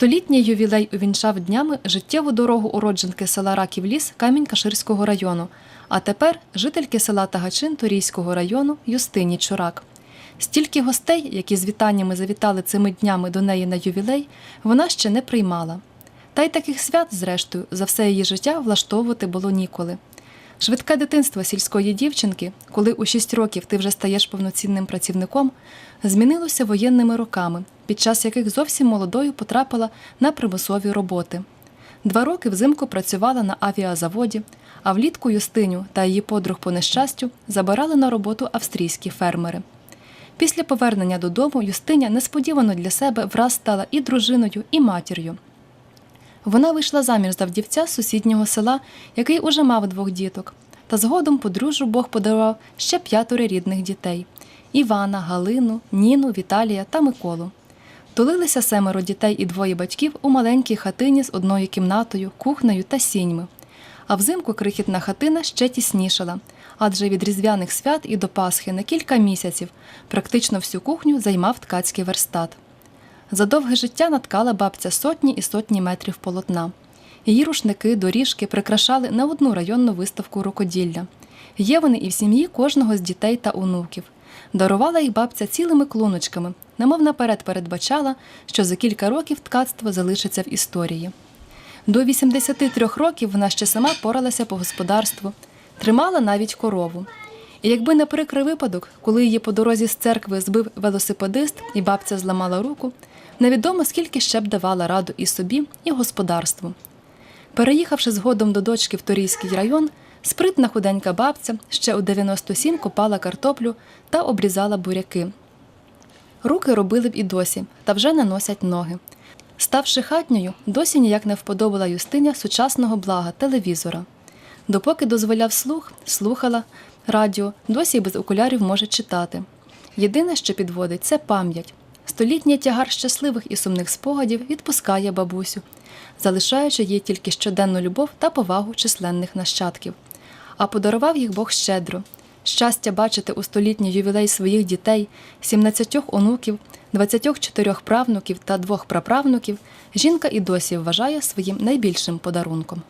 Столітній ювілей увінчав днями життєву дорогу уродженки села Раків Ліс Камінь-Каширського району, а тепер жительки села Тагачин Турійського району Юстині Чурак. Стільки гостей, які з вітаннями завітали цими днями до неї на ювілей, вона ще не приймала. Та й таких свят, зрештою, за все її життя влаштовувати було ніколи. Швидке дитинство сільської дівчинки, коли у 6 років ти вже стаєш повноцінним працівником, змінилося воєнними роками, під час яких зовсім молодою потрапила на примусові роботи. Два роки взимку працювала на авіазаводі, а влітку Юстиню та її подруг по нещастю забирали на роботу австрійські фермери. Після повернення додому Юстиня несподівано для себе враз стала і дружиною, і матір'ю. Вона вийшла заміж за вдівця з сусіднього села, який уже мав двох діток. Та згодом подружжю Бог подарував ще п'ятеро рідних дітей: Івана, Галину, Ніну, Віталія та Миколу. Тулилися семеро дітей і двоє батьків у маленькій хатині з одною кімнатою, кухнею та сіньми. А взимку крихітна хатина ще тіснішала, адже від різдвяних свят і до Пасхи на кілька місяців практично всю кухню займав ткацький верстат. За довге життя наткала бабця сотні і сотні метрів полотна. Її рушники, доріжки прикрашали не одну районну виставку рукоділля. Є вони і в сім'ї кожного з дітей та онуків. Дарувала їх бабця цілими клуночками, немов наперед передбачала, що за кілька років ткацтво залишиться в історії. До 83 років вона ще сама поралася по господарству, тримала навіть корову. І якби не прикрий випадок, коли її по дорозі з церкви збив велосипедист і бабця зламала руку, невідомо скільки ще б давала раду і собі, і господарству. Переїхавши згодом до дочки в Торійський район, спритна худенька бабця ще у 97 копала картоплю та обрізала буряки. Руки робили б і досі, та вже не носять ноги. Ставши хатньою, досі ніяк не вподобала Юстиня сучасного блага телевізора. Допоки дозволяв слух, слухала радіо, досі без окулярів може читати. Єдине, що підводить, це пам'ять. Столітній тягар щасливих і сумних спогадів відпускає бабусю, залишаючи їй тільки щоденну любов та повагу численних нащадків. А подарував їх Бог щедро. Щастя бачити у столітній ювілей своїх дітей, 17 онуків, 24 правнуків та двох праправнуків, жінка і досі вважає своїм найбільшим подарунком.